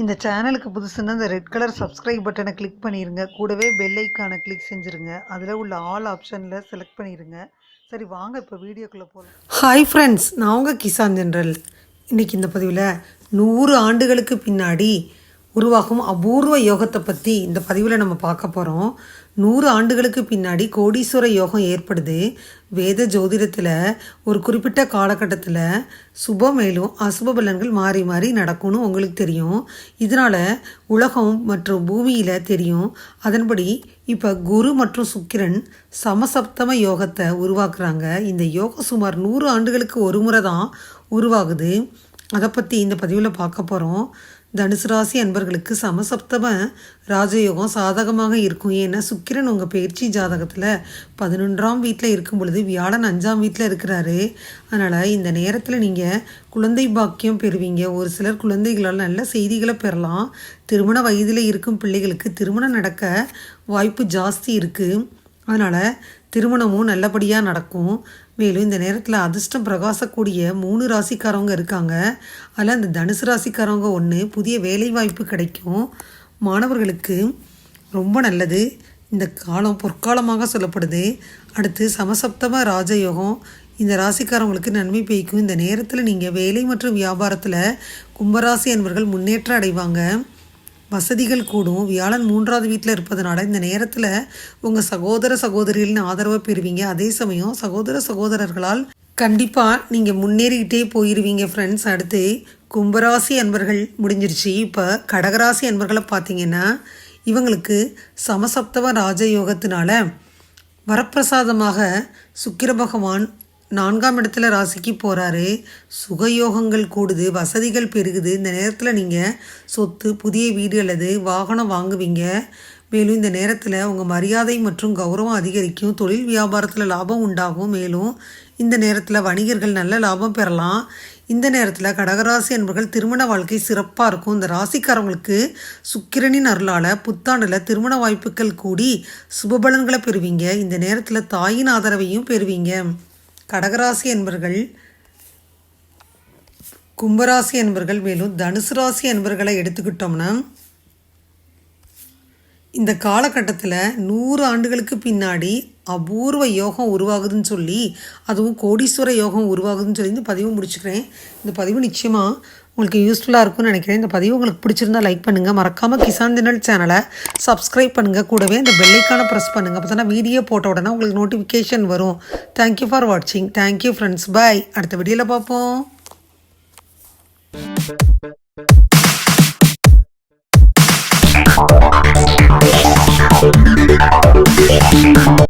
இந்த சேனலுக்கு புதுசுன்னா இந்த ரெட் கலர் சப்ஸ்கிரைப் பட்டனை கிளிக் பண்ணிடுங்க கூடவே பெல் ஐக்கானை கிளிக் செஞ்சுருங்க. அதில் உள்ள ஆல் ஆப்ஷனில் செலக்ட் பண்ணிடுங்க சரி வாங்க இப்போ வீடியோக்குள்ளே போகலாம் ஹாய் ஃப்ரெண்ட்ஸ் நான் உங்கள் கிசான் ஜென்ரல். இன்றைக்கி இந்த பதிவில் நூறு ஆண்டுகளுக்கு பின்னாடி உருவாகும் அபூர்வ யோகத்தை பற்றி இந்த பதிவில் நம்ம பார்க்க போகிறோம் நூறு ஆண்டுகளுக்கு பின்னாடி கோடீஸ்வர யோகம் ஏற்படுது. வேத ஜோதிடத்தில் ஒரு குறிப்பிட்ட காலகட்டத்தில் சுப மேலும் அசுப பலன்கள் மாறி மாறி நடக்கும்னு உங்களுக்கு தெரியும். இதனால் உலகம் மற்றும் பூமியில் தெரியும். அதன்படி இப்போ குரு மற்றும் சுக்கிரன் சமசப்தம யோகத்தை உருவாக்குறாங்க. இந்த யோகம் சுமார் நூறு ஆண்டுகளுக்கு ஒரு முறை தான் உருவாகுது. அதை பற்றி இந்த பதிவில் பார்க்க போகிறோம் தனுசு ராசி அன்பர்களுக்கு சமசப்தம ராஜயோகம் சாதகமாக இருக்கும். ஏன்னா சுக்கிரன் உங்கள் பயிற்சி ஜாதகத்தில் பதினொன்றாம் வீட்டில் இருக்கும் பொழுது வியாழன் அஞ்சாம் வீட்டில் இருக்கிறாரு. அதனால் இந்த நேரத்தில் நீங்கள் குழந்தை பாக்கியம் பெறுவீங்க. ஒரு சிலர் குழந்தைகளால் நல்ல செய்திகளை பெறலாம். திருமண வயதில் இருக்கும் பிள்ளைகளுக்கு திருமணம் நடக்க வாய்ப்பு ஜாஸ்தி இருக்குது அதனால் திருமணமும் நல்லபடியாக நடக்கும். மேலும் இந்த நேரத்தில் அதிர்ஷ்டம் பிரகாசக்கூடிய மூணு ராசிக்காரவங்க இருக்காங்க. அதில் அந்த தனுசு ராசிக்காரவங்க ஒன்று புதிய வேலைவாய்ப்பு கிடைக்கும். மாணவர்களுக்கு ரொம்ப நல்லது. இந்த காலம் பொற்காலமாக சொல்லப்படுது. அடுத்து சமசப்தம ராஜயோகம். இந்த ராசிக்காரவங்களுக்கு நன்மை பெய்க்கும். இந்த நேரத்தில் நீங்கள் வேலை மற்றும் வியாபாரத்தில் கும்பராசி என்பவர்கள் முன்னேற்றம் அடைவாங்க. வசதிகள் கூடும். வியாழன் மூன்றாவது வீட்டில் இருப்பதனால இந்த நேரத்தில் உங்கள் சகோதர சகோதரிகள்னு ஆதரவை பெறுவீங்க. அதே சமயம் சகோதர சகோதரர்களால் கண்டிப்பாக நீங்கள் முன்னேறிக்கிட்டே போயிடுவீங்க ஃப்ரெண்ட்ஸ் அடுத்து கும்பராசி அன்பர்கள் முடிஞ்சிருச்சு. இப்போ கடகராசி அன்பர்களை பார்த்தீங்கன்னா இவங்களுக்கு சமசப்தவ ராஜயோகத்தினால வரப்பிரசாதமாக சுக்கிர பகவான் நான்காம் இடத்துல ராசிக்கு போகிறாரு சுகயோகங்கள் கூடுது வசதிகள் பெருகுது. இந்த நேரத்தில் நீங்கள் சொத்து புதிய வீடு அல்லது வாகனம் வாங்குவீங்க. மேலும் இந்த நேரத்தில் உங்கள் மரியாதை மற்றும் கௌரவம் அதிகரிக்கும். தொழில் வியாபாரத்தில் லாபம் உண்டாகும். மேலும் இந்த நேரத்தில் வணிகர்கள் நல்ல லாபம் பெறலாம். இந்த நேரத்தில் கடகராசி என்பவர்கள் திருமண வாழ்க்கை சிறப்பாக இருக்கும். இந்த ராசிக்காரவங்களுக்கு சுக்கிரனின் அருளால் புத்தாண்டில் திருமண வாய்ப்புகள் கூடி சுபபலன்களை பெறுவீங்க. இந்த நேரத்தில் தாயின் ஆதரவையும் பெறுவீங்க. கடகராசி என்பர்கள் கும்பராசி என்பர்கள் மேலும் தனுசு ராசி என்பர்களை எடுத்துக்கிட்டோம்னா இந்த காலகட்டத்தில் நூறு ஆண்டுகளுக்கு பின்னாடி அபூர்வ யோகம் உருவாகுதுன்னு சொல்லி அதுவும் கோடீஸ்வர யோகம் உருவாகுதுன்னு சொல்லி இந்த பதிவு முடிச்சுக்கிறேன். இந்த பதிவு நிச்சயமாக உங்களுக்கு யூஸ்ஃபுல்லாக இருக்கும்னு நினைக்கிறேன். இந்த பதிவு உங்களுக்கு பிடிச்சிருந்தா லைக் பண்ணுங்கள் மறக்காமல் கிசான் தினல் சேனலை சப்ஸ்கிரைப் பண்ணுங்கள் கூடவே இந்த பெல்லைக்கான ப்ரெஸ் பண்ணுங்கள் அப்போ தான் வீடியோ போட்ட உடனே உங்களுக்கு நோட்டிஃபிகேஷன் வரும். தேங்க்யூ ஃபார் வாட்சிங் தேங்க்யூ ஃப்ரெண்ட்ஸ் பாய் அடுத்த வீடியோவில் பார்ப்போம்.